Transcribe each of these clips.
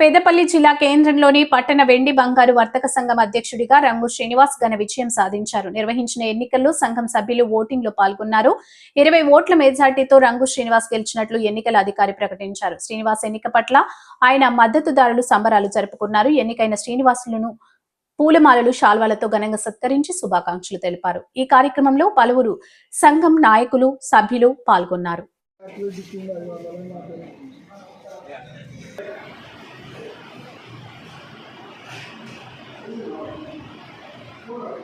పెద్దపల్లి జిల్లా కేంద్రంలోని పట్టణ వెండి బంగారు వర్తక సంఘం అధ్యక్షుడిగా రంగు శ్రీనివాస్ ఘన విజయం సాధించారు. నిర్వహించిన ఎన్నికల్లో సంఘం సభ్యులు ఓటింగ్లో పాల్గొన్నారు. ఇరవై ఓట్ల మెజార్టీతో రంగు శ్రీనివాస్ గెలిచినట్లు ఎన్నికల అధికారి ప్రకటించారు. శ్రీనివాస్ ఎన్నిక పట్ల ఆయన మద్దతుదారులు సంబరాలు జరుపుకున్నారు. ఎన్నికైన శ్రీనివాసులను పూలమాలలు శాల్వాలతో ఘనంగా సత్కరించి శుభాకాంక్షలు తెలిపారు. ఈ కార్యక్రమంలో పలువురు సంఘం నాయకులు సభ్యులు పాల్గొన్నారు. Gracias.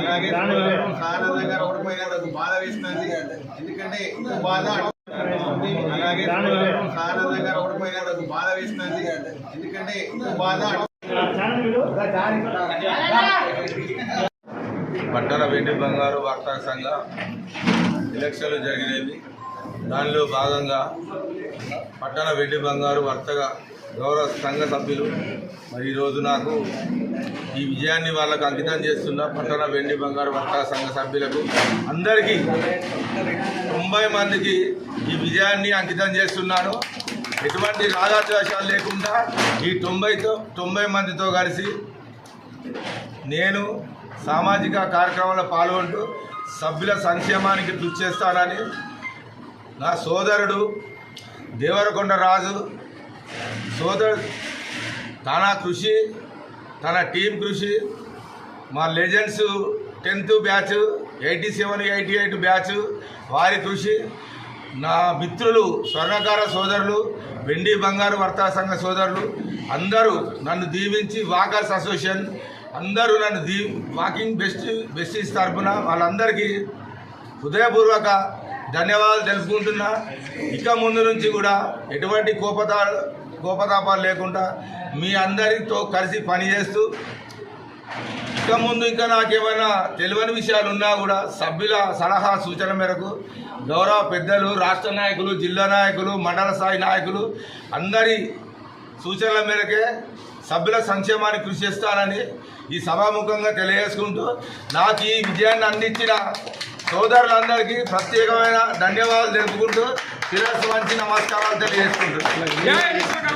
అలాగే సారథంగా ఓడిపోయినందుకు బాధ వేసినది ఎందుకంటే ఇంకో బాధ ఎందుకంటే బాధ పట్టణ వెండి బంగారు వార్తా సంఘ ఎలక్షన్లు జరిగినవి. దానిలో భాగంగా పట్టణ వెండి బంగారు వర్తక గౌరవ సంఘ సభ్యులు మరి ఈరోజు నాకు ఈ విజయాన్ని వాళ్ళకు అంకితం చేస్తున్న పట్టణ వెండి బంగారు వర్తక సంఘ సభ్యులకు అందరికీ తొంభై మందికి విజయాన్ని అంకితం చేస్తున్నాను. ఎటువంటి రాగాద్వేషాలు లేకుండా ఈ తొంభైతో తొంభై మందితో కలిసి నేను సామాజిక కార్యక్రమంలో పాల్గొంటూ సభ్యుల సంక్షేమానికి కృషి చేస్తానని నా సోదరుడు దేవరకొండ రాజు సోదరుడు తన కృషి తన టీం కృషి మా legends tenth batch eighty seven eighty eight batch వారి కృషి నా మిత్రులు స్వర్ణకార సోదరులు వెండి బంగారు వర్తా సంఘ సోదరులు అందరూ నన్ను దీవించి వాకర్స్ అసోసియేషన్ అందరూ నన్ను దీ వాకింగ్ బెస్ట్ బెస్టీస్ తరపున వాళ్ళందరికీ హృదయపూర్వక ధన్యవాదాలు తెలుసుకుంటున్నా. ఇక ముందు నుంచి కూడా ఎటువంటి కోపతా కోపతాపాలు లేకుండా మీ అందరితో కలిసి పనిచేస్తూ ఇక ముందు ఇంకా నాకేమైనా తెలియని విషయాలు ఉన్నా కూడా సభ్యుల సలహా సూచన మేరకు గౌరవ పెద్దలు రాష్ట్ర నాయకులు జిల్లా నాయకులు మండల స్థాయి నాయకులు అందరి సూచనల మేరకే సభ్యుల సంక్షేమానికి కృషి చేస్తానని ఈ సభాముఖంగా తెలియజేసుకుంటూ నాకు ఈ విజయాన్ని అందించిన సోదరులందరికీ ప్రత్యేకమైన ధన్యవాదాలు తెలుపుకుంటూ శిరస్సు మంచి నమస్కారాలు తెలియజేసుకుంటున్నాను